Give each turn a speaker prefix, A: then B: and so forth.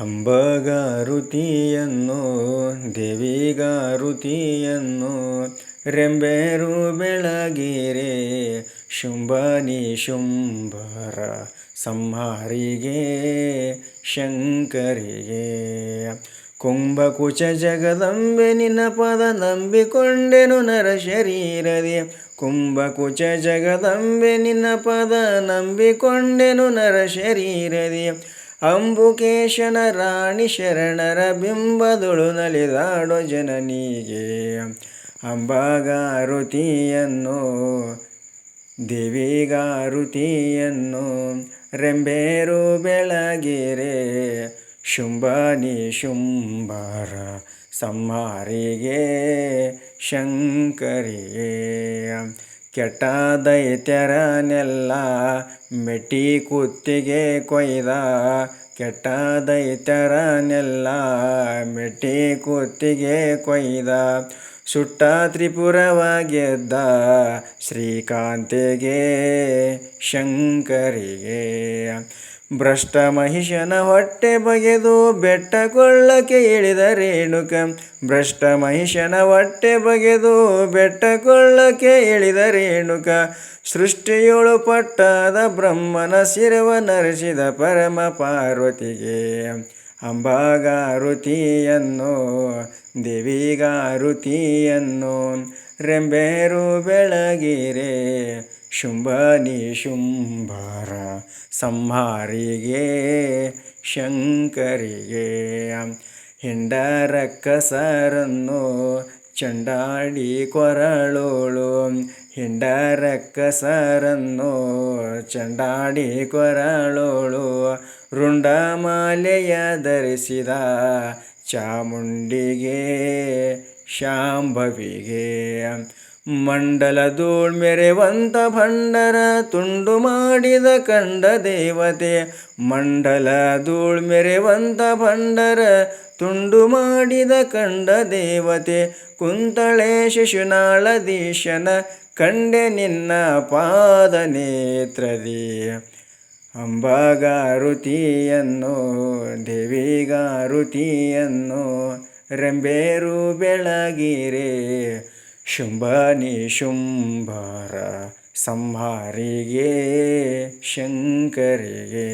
A: ಹಂಬಗಾರುತಿಯನ್ನು ದೇವಿಗಾರುತಿಯನ್ನು, ರೆಂಬೆರು ಬೆಳಗಿರೆ, ಶುಂಭನಿ ಶುಂಭರ ಸಂಹಾರಿಗೆ, ಶಂಕರಿಗೆ. ಕುಂಭಕುಚ ಜಗದಂಬೆ, ನಿನ್ನ ಪದ ನಂಬಿಕೊಂಡೆನು ನರ ಶರೀರದೆ ಕುಂಭಕುಚ ಜಗದಂಬೆ, ನಿನ್ನ ಪದ ನಂಬಿಕೊಂಡೆನು ನರ ಶರೀರದಿ ಅಂಬುಕೇಶನ ರಾಣಿ ಶರಣರ ಬಿಂಬದುಳು ನಲಿದಾಡೋ ಜನನಿಗೆ ಅಂಬಾಗಾರುತಿಯನ್ನು ದೇವಿಗಾರುತಿಯನ್ನು ರೆಂಬೇರು ಬೆಳಗಿರೆ ಶುಂಭನಿ ಶುಂಭರ ಸಂಹಾರಿಗೆ ಶಂಕರಿಗೆ ಕೆಟ್ಟ ದೈತ್ಯರನೆಲ್ಲ ಮೆಟ್ಟಿ ಕುತ್ತಿಗೆ ಕೊಯ್ದ. ಕೆಟ್ಟ ದೈತ್ಯರನೆಲ್ಲ ಮೆಟ್ಟಿ ಕುತ್ತಿಗೆ ಕೊಯ್ದ. ಸುಟ್ಟ ತ್ರಿಪುರವಾಗಿದ್ದ ಶ್ರೀಕಾಂತಿಗೆ ಶಂಕರಿಗೆ. ಭ್ರಷ್ಟ ಮಹಿಷನ ಹೊಟ್ಟೆ ಬಗೆದು ಬೆಟ್ಟ ಕೊಳ್ಳಕ್ಕೆ ಇಳಿದ ರೇಣುಕ. ಭ್ರಷ್ಟ ಮಹಿಷನ ಹೊಟ್ಟೆ ಬಗೆದು ಬೆಟ್ಟ ಕೊಳ್ಳಕ್ಕೆ ಇಳಿದ ರೇಣುಕ. ಸೃಷ್ಟಿಯೊಳು ಪಟ್ಟಾದ ಬ್ರಹ್ಮನ ಶಿರವ ನರಸಿದ ಪರಮ ಪಾರ್ವತಿಗೆ. ಅಂಬಾಗಾರುತಿಯನ್ನು, ದೇವಿಗಾರುತಿಯನ್ನು, ರೆಂಬೇರು ಬೆಳಗಿರೆ ಶುಂಭನಿ ಶುಂಭರ ಸಂಹಾರಿಗೆ ಶಂಕರಿಗೆ ಹಿಂಡರಕ್ಕಸರನ್ನು ಚಂಡಾಡಿ ಕೊರಳೋಳು ಹಿಂಡರಕ್ಕಸರನ್ನು ಚಂಡಾಡಿ ಕೊರಳೋಳು ರುಂಡಮಾಲೆಯ ಧರಿಸಿದ ಚಾಮುಂಡಿಗೆ ಶಾಂಭವಿಗೆ ಮಂಡಲ ಧೂಳ್ ಮೆರೆವಂತ ಭಂಡರ ತುಂಡು ಮಾಡಿದ ಕಂಡ ದೇವತೆ. ಮಂಡಲ ಧೂಳ್ ಮೆರೆವಂತ ಭಂಡರ ತುಂಡು ಮಾಡಿದ ಕಂಡ ದೇವತೆ. ಕುಂತಳೆ ಶಿಶುನಾಳದೀಶನ ಕಂಡೆ ನಿನ್ನ ಪಾದ ನೇತ್ರದಿ. ಅಂಬಾಗಾರುತಿಯನ್ನು, ದೇವಿಗಾರುತಿಯನ್ನು ರೆಂಬೇರು ಬೆಳಗಿರೆ. ಶುಂಭನಿ ಶುಂಭರ ಸಂಹಾರಿಗೆ ಶಂಕರಿಗೆ.